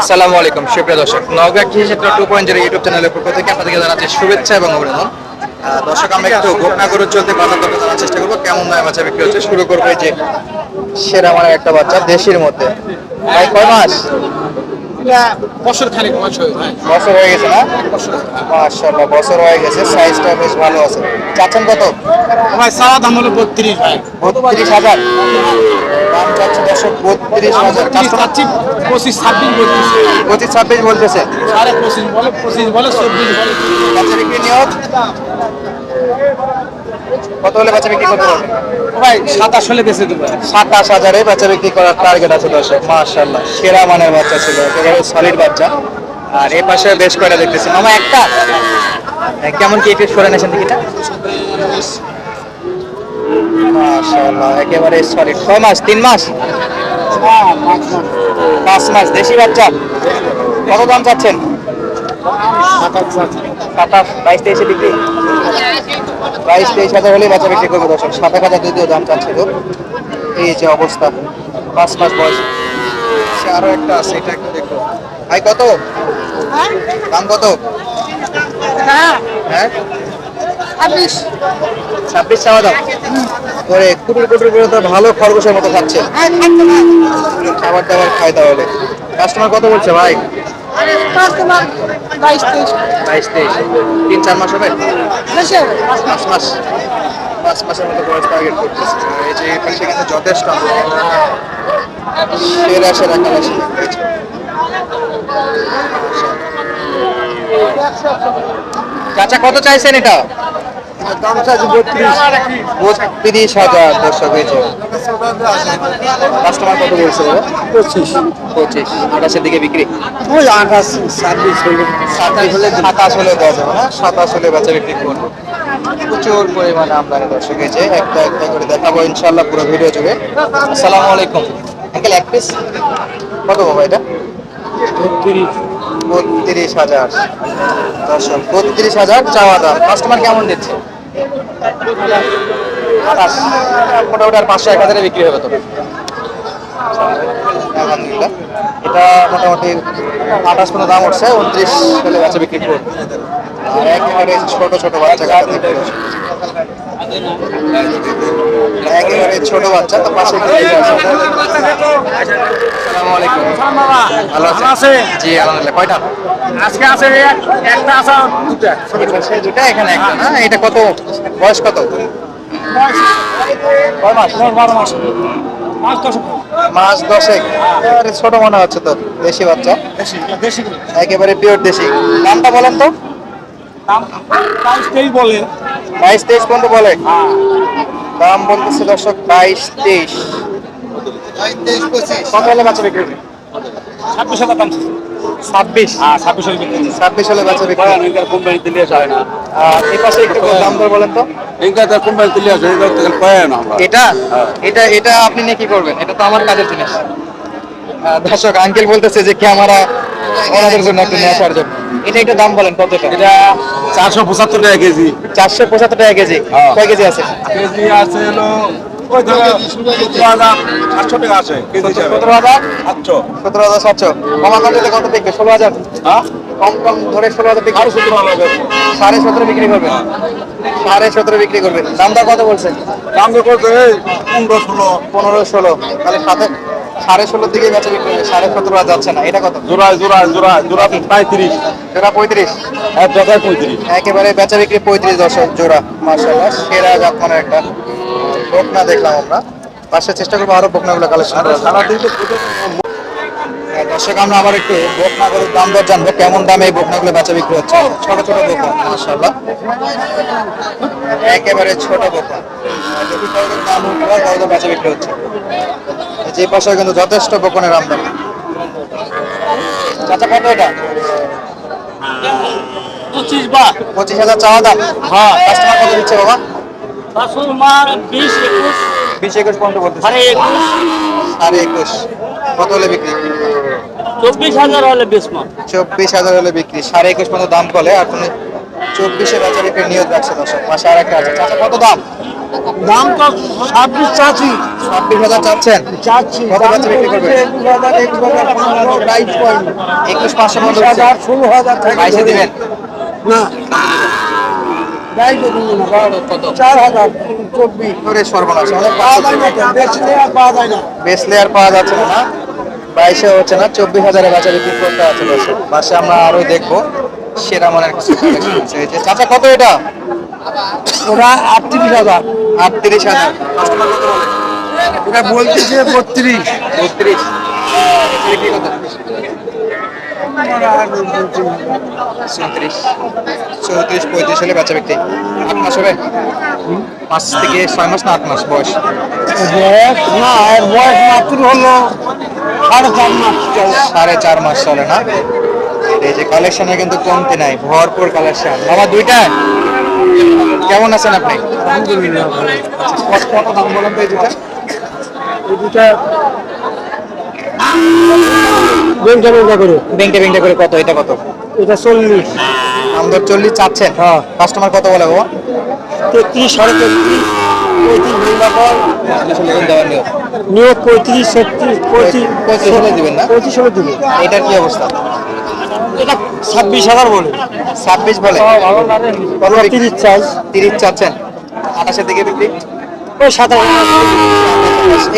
আসসালামু আলাইকুম সুপ্রিয় দর্শক। নওগাঁ কৃষি ক্ষেত্র টু পয়েন্ট জিরো ইউটিউব চ্যানেলের পক্ষ থেকে আপনাদেরকে জানাচ্ছি শুভেচ্ছা এবং অভিনন্দন। দর্শক আমরা একটু ঘটনা করে চলতে বাজার দরে জানার চেষ্টা করব। কেমন দামে বাচ্চা বিক্রি হচ্ছে? শুরু করব এই যে সেরা মানে একটা বাচ্চা দেশির মধ্যে। ভাই কয় মাস? বছর হয়ে হয়ে গেছে না? মাশাআল্লাহ বছর হয়ে গেছে। সাইজটা বেশ ভালো আছে। চাচ্ছেন কত? ভাই সারা দাম হলো বত্রিশ ভাই। বত্রিশ হাজার। দাম চাচ্ছে দর্শক বত্রিশ হাজার। চাচ্ছি পঁচিশ ছাব্বিশ বত্রিশ। পঁচিশ ছাব্বিশ বলতেছে। সাড়ে পঁচিশ বলে পঁচিশ বলে চব্বিশ বলে। বাচ্চা বিক্রি নিয়োগ কত হলে বাচ্চা বিক্রি করতে পারবেন ভাই সাতাশ হলে বেঁচে দেবো। সাতাশ হাজারে বাচ্চা বিক্রি করার টার্গেট আছে দর্শক মাশাল্লাহ সেরা মানের বাচ্চা ছিল একেবারে সলিড বাচ্চা। আর এই পাশে বেশ কয়টা দেখতেছি। মামা, একটা? কেমন কি একটু সরে নেছেন দিকিটা মাশাল্লাহ একেবারে সলিড ছয় মাস, তিন মাস? পাঁচ মাস, দেশি বাচ্চা। কত দাম চাচ্ছেন? সাতাশ, বাইশ, তেইশে বিক্রি। বাইশ, তেইশ হাজার হলে বাচ্চা বিক্রি করব দর্শক। সাত এক হাজার যদিও দাম চাচ্ছে তো। এই যে অবস্থা, পাঁচ মাস বয়স। সে আরও একটা আছে, এটা একটু দেখো। ভাই, কত? দাম কত? হ্যাঁ। ছাব্বিশ। চাওয়া দাম করে কুটুর কুটুর করে তো ভালো খরগোশের মতো খাচ্ছে। খাবার দাবার খাই তাহলে। কাস্টমার কত বলছে ভাই? বাইশ তেইশ। তিন চার মাস হবে? পাঁচ মাস। পাঁচ মাসের মতো বয়স টার্গেট করতেছে। এই যে এই পাশে কিন্তু যথেষ্ট সেরা সেরা কালেকশন চাচা কত চাইছেন এটা? দাম চাইছে বত্রিশ। বত্রিশ হাজার দর্শক হয়েছে। কাস্টমার কত বলছে পঁচিশ। পঁচিশ। আঠাশের দিকে বিক্রি? ওই আঠাশ ছাব্বিশ হলে। সাতাশ হলে সাতাশ হলে যাবে না? সাতাশ হলে বেচা বিক্রি করব প্রচুর পরিমাণে আমদানি দর্শক হয়েছে। একটা একটা করে দেখাবো ইনশাল্লাহ পুরো ভিডিও জুড়ে। আসসালামু আলাইকুম। আঙ্কেল এক পিস কত বাবা এটা? বত্রিশ হাজার। দর্শক, বত্রিশ হাজার চাওয়া দাম। কাস্টমার কেমন দিচ্ছে? মোটামুটি আর পাঁচশো, এক হাজারে বিক্রি হবে তো। আলহামদুলিল্লাহ এটা মোটামুটি আঠাশ কোনো দাম উঠছে, উনত্রিশ হলে বাচ্চা বিক্রি করবে। একেবারে ছোট ছোট বাচ্চা। একেবারে ছোট বাচ্চা তো পাশে একটু দেখে আসো। আসসালামু আলাইকুম। ভালো আছেন? জি আলহামদুলিল্লাহ। কয়টা? আজকে আছে একটা আছে দুটা। এটা সে দুটা এখানে একটা না? এটা কত? বয়স কত? কয় মাস? বারো মাস। মাস দশেক। ছোট মনে হচ্ছে তো দেশি বাচ্চা? একেবারে পিওর দেশি। নামটা বলেন তো। দাম? প্রাইসটাই বলে। বাইশ তেইশ পর্যন্ত বলে। দাম বলতেছে দর্শক বাইশ তেইশ। কত হলে বাচ্চা বিক্রি হবে? ছাব্বিশ হাজার দাম ছাব্বিশ? হ্যাঁ ছাব্বিশ হাজার বিক্রি ছাব্বিশ হলে বাচ্চা বিক্রি না। এই পাশে একটু দাম দর বলেন তো? আসে এটা পায় না এটা? এটা এটা আপনি নিয়ে কি করবেন? এটা তো আমার কাজের জিনিস। আহ, দর্শক আঙ্কেল বলতেছে যে ক্যামেরা ওনাদের জন্য একটু নিয়ে আসার জন্য। এটা একটু দাম বলেন কত এটা এটা চারশো পঁচাত্তর টাকা কেজি। চারশো পঁচাত্তর টাকা কেজি। হ্যাঁ। কয় কেজি আছে? কেজি আছে হলো কত দেখবে ষোলো হাজার? হ্যাঁ? কম কম ধরে ষোলো হাজার বিক্রি। সাড়ে সতেরো বিক্রি। করবে সাড়ে সতেরো বিক্রি করবে দামটা কত বলছে দাম তো করতে পনেরো ষোলো। পনেরো ষোলো। তাহলে সাথে সাড়ে ষোলোর দিকে বেচা বিক্রি সাড়ে সতেরো যাচ্ছে না। এটা কত? জোড়ায় জোড়ায় জোড়ায় জোড়া পঁয়ত্রিশ। জোড়া পঁয়ত্রিশ? এক জায়গায় পঁয়ত্রিশ। একেবারে বেচা বিক্রি পঁয়ত্রিশ দশক জোড়া মার্শাল্লাহ সেরা জাতমানের একটা বকনা দেখলাম আমরা। পাশে চেষ্টা করব আরও বকনাগুলো কালেকশন করার হ্যাঁ, দর্শক আমরা আবার একটু বকনাগুলোর দাম দর জানব কেমন দামে এই বকনাগুলো বেচা বিক্রি হচ্ছে। ছোট ছোট বকনা মার্শাল্লাহ একেবারে ছোট বকনা। দাম বেচা বিক্রি হচ্ছে। যে পাশে কিন্তু যথেষ্ট বকনের আমদানি। চাচা কত এটা? পঁচিশ বা পঁচিশ হাজার চাওয়া দাম। হ্যাঁ। কাস্টমার কত দিচ্ছে বাবা? কাস্টমার বিশ একুশ। বিশ একুশ পর্যন্ত সাড়ে একুশ। সাড়ে একুশ। কত হলে বিক্রি? চব্বিশ হাজার হলে বেশ চব্বিশ হাজার হলে বিক্রি। সাড়ে একুশ পর্যন্ত দাম বলে। আর তুমি চব্বিশে নিয়োগ রাখছে দর্শক। মাসে আর একটা আছে। চাচা কত দাম? দাম তো ছাব্বিশ চাচ্ছি। ছাব্বিশ হাজার চাচ্ছেন? চাচ্ছি। কত বাচ্চা বিক্রি করবে? একুশ পাঁচশো মতো হাজার ষোলো হাজার বাইশে দিবেন? না। বেসলে আর পাওয়া যাচ্ছে না বাইশে হচ্ছে না চব্বিশ হাজারে বাচ্চা বিক্রি করতে আছে দর্শক। পাশে আমরা আরও দেখব সেরা মানের কিছু চাচা কত এটা? ওরা আটত্রিশ হাজার। আটত্রিশ হাজার। কাস্টমার কত বলে ওরা বলতেছে বত্রিশ। বত্রিশ। চৌত্রিশ চৌত্রিশ পঁয়ত্রিশ হলে বাচ্চা বিক্রি। আট মাস হবে। পাঁচ থেকে ছয় মাস না আট মাস বয়স। বয়স না এর বয়স মাত্র হলো সাড়ে চার মাস। সাড়ে চার মাস চলে না? এই যে কালেকশনে কিন্তু কমতি নাই ভরপুর কালেকশন বাবা দুইটা? কেমন আছেন আপনি? কত কত দাম বলেন তো দুটা এই দুটা বেঙ্কা বেঙ্কা করে। বেংটে বেংটে করে কত? এটা কত? এটা চল্লিশ। আমাদের চল্লিশ চাচ্ছেন? হ্যাঁ। কাস্টমার কত বলে বাবা? তেত্রিশ সাড়ে তেত্রিশ নিয়োগ পঁয়ত্রিশ ছত্রিশ পঁয়ত্রিশ পঁয়ত্রিশ দিবেন না? পঁয়ত্রিশ হলে দিবে এটার কি অবস্থা? এটা ছাব্বিশ হাজার বলে। ছাব্বিশ বলে? তিরিশ চাই। তিরিশ চাচ্ছেন। আঠাশের দিকে বিক্রি? ওই সাতাশ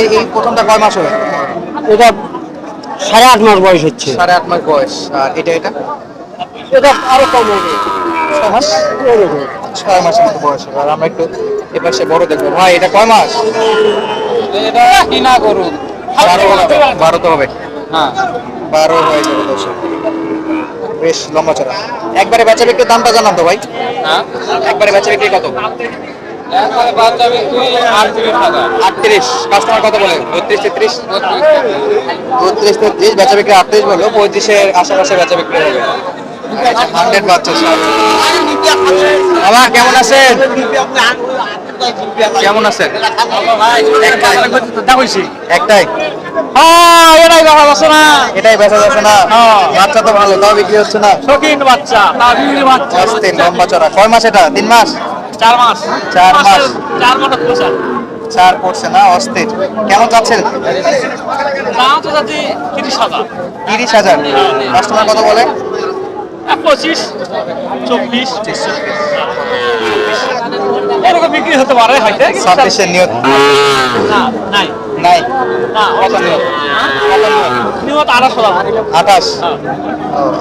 এই এই প্রথমটা কয় মাস হবে? এটা সাড়ে আট মাস বয়স হচ্ছে। সাড়ে আট মাস বয়স। আর এটা এটা? এটা আরও কম হবে। ছয় মাসের মতো বয়স হবে। আর আমরা একটু এবার সে বড় দেখব। ভাই এটা কয় মাস? এটা কিনা করুন বারো হবে। বারো তো হবে। হ্যাঁ। বারো হয়ে যাবে দর্শক বেশ লম্বা চড়া। একবারে বেচা বিক্রির দামটা জানান তো ভাই। হ্যাঁ? একবারে বেচা বিক্রি কত? আটত্রিশ কাস্টমার কত বলে? বত্রিশ তেত্রিশ? বত্রিশ তেত্রিশ। বেচা বিক্রি আটত্রিশ বলল পঁয়ত্রিশের আশেপাশে বেচা বিক্রি হবে। হান্ড্রেড বাচ্চা সব। কেমন আছেন? কেমন আছেন? একটাই। হ্যাঁ এটাই দেখা যাচ্ছে না। এটাই বেচা যাচ্ছে না। হ্যাঁ। বাচ্চা তো ভালো তাও বিক্রি হচ্ছে না। শৌখিন বাচ্চা তা বিউটি বাচ্চা। অস্থির লম্বা চড়া। কয় মাস এটা? তিন মাস? চার মাস। চার মাস। চার মাস চার পড়ছে না অস্থির। কেমন যাচ্ছেন দাম তো যাচ্ছে তিরিশ হাজার। তিরিশ হাজার। কাস্টমার কত বলে? পঁচিশ চব্বিশ। বিক্রি হতে পারে হয়তো। ছাব্বিশের নিয়ত। না নাই। নাই। কত নিয়ত নিয়ত নিয়ত আড়াইশো আঠাশ?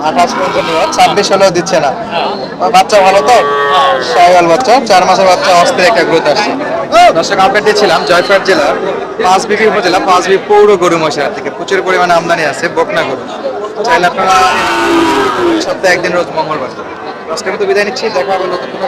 আঠাশ পর্যন্ত নিয়ত। ছাব্বিশ হলেও দিচ্ছে না। বাচ্চা ভালো তো? সাইওয়াল বাচ্চা। চার মাসের বাচ্চা অস্থির একটা গ্রোথ আসছে দর্শক আপডেট দিয়েছিলাম জয়পুর জেলার পাঁচবিবি উপজেলা পাঁচবি পৌর গরু থেকে। প্রচুর পরিমাণে আমদানি আছে বকনা গরু। চাইলে আপনারা সপ্তাহে একদিন রোজ মঙ্গলবার। আজকে মতো বিদায় নিচ্ছি। দেখা হবে নতুন কোনো।